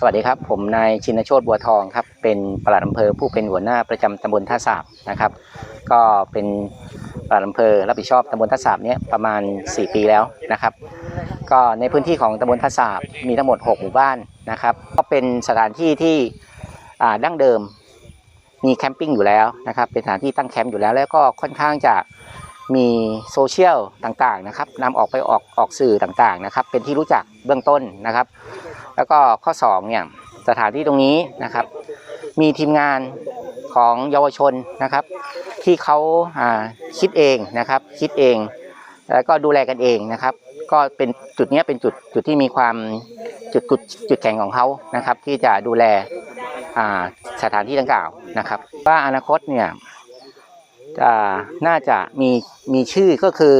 สวัสดีครับ ผมนายชินโชตบัวทองครับเป็นปลัดอำเภอผู้เป็นหัวหน้าประจำตำบลท่าสาบนะครับ ก็เป็นปลัดอำเภอรับผิดชอบตำบลท่าสาบเนี้ยประมาณ 4 ปีแล้วนะครับ ก็ในพื้นที่ของตำบลท่าสาบมีทั้งหมด 6 หมู่บ้านนะครับ ก็เป็นสถานที่ที่ดั้งเดิมมีแคมปิ้งอยู่แล้วนะครับ เป็นสถานที่ตั้งแคมป์อยู่แล้วแล้วก็ค่อนข้างจะ มีโซเชียลต่างๆนะครับนำออกไปออกออกสื่อต่างๆนะครับ เป็นที่รู้จักเบื้องต้นนะครับ แล้วก็ข้อ2เนี่ยสถานที่ตรงนี้นะครับ มีทีมงานของเยาวชนนะครับ ที่เขาาคิดเองนะครับ คิดเอง แล้วก็ดูแลกันเองนะครับ ก็เป็นจุดนี้เป็นจุดจุดที่มีความจุดจุดจุดแข็งของเขานะครับ ที่จะดูแลสถานที่ดังกล่าวนะครับ ว่าอนาคตเนี่ย จะน่าจะมีมีชื่อก็คือ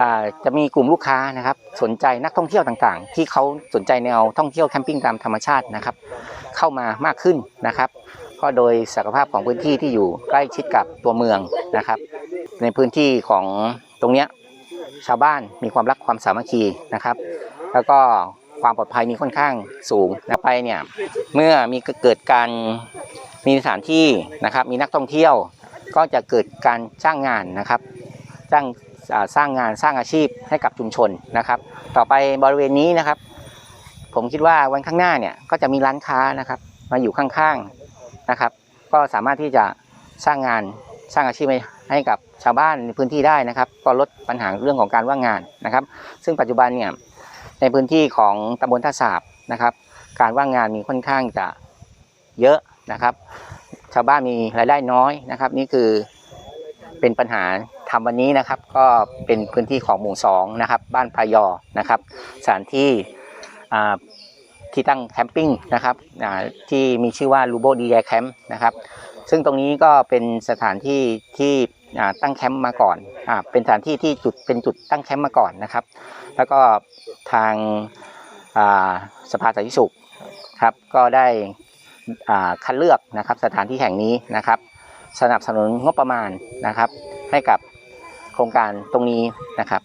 อ่าจะมีกลุ่มลูกค้านะครับ สนใจนักท่องเที่ยวต่างๆ ที่เขาสนใจแนวท่องเที่ยวแคมปิ้งตามธรรมชาตินะครับ เข้ามามากขึ้นนะครับ ก็โดยศักยภาพของพื้นที่ที่อยู่ใกล้ชิดกับตัวเมืองนะครับ ในพื้นที่ของตรงเนี้ยชาวบ้านมีความรักความสามัคคีนะครับ แล้วก็ความปลอดภัยมีค่อนข้างสูงนะไปเนี่ยเมื่อมีเกิดการมีสถานที่นะครับ มีนักท่องเที่ยว ก็จะเกิดการจ้างงานนะครับจ้างสร้างงานสร้างอาชีพให้กับชุมชนนะครับ ต่อไปบริเวณนี้นะครับ ผมคิดว่าวันข้างหน้าเนี่ยก็จะมีร้านค้านะครับ มาอยู่ข้างๆนะครับ ก็สามารถที่จะสร้างงานสร้างอาชีพให้กับชาวบ้านในพื้นที่ได้นะครับ ก็ลดปัญหาเรื่องของการว่างงานนะครับ ซึ่งปัจจุบันเนี่ยในพื้นที่ของตำบลท่าสาบนะครับ การว่างงานมีค่อนข้างจะเยอะนะครับ ชาวบ้านมีรายได้น้อยนะครับ นี่คือเป็นปัญหาทำวันนี้นะครับ ก็เป็นพื้นที่ของหมู่สองนะครับ บ้านพายอนะครับสถานที่ที่ตั้งแคมปิ้งนะครับที่มีชื่อว่าลูโบดีแยแคมป์นะครับ ซึ่งตรงนี้ก็เป็นสถานที่ที่ตั้งแคมป์มาก่อนอเป็นสถานที่ที่จุดเป็นจุดตั้งแคมป์มาก่อนนะครับ แล้วก็ทางาสภาสันติสุขครับก็ได้ คัดเลือกนะครับสถานที่แห่งนี้นะครับ สนับสนุนงบประมาณนะครับ ให้กับโครงการตรงนี้นะครับ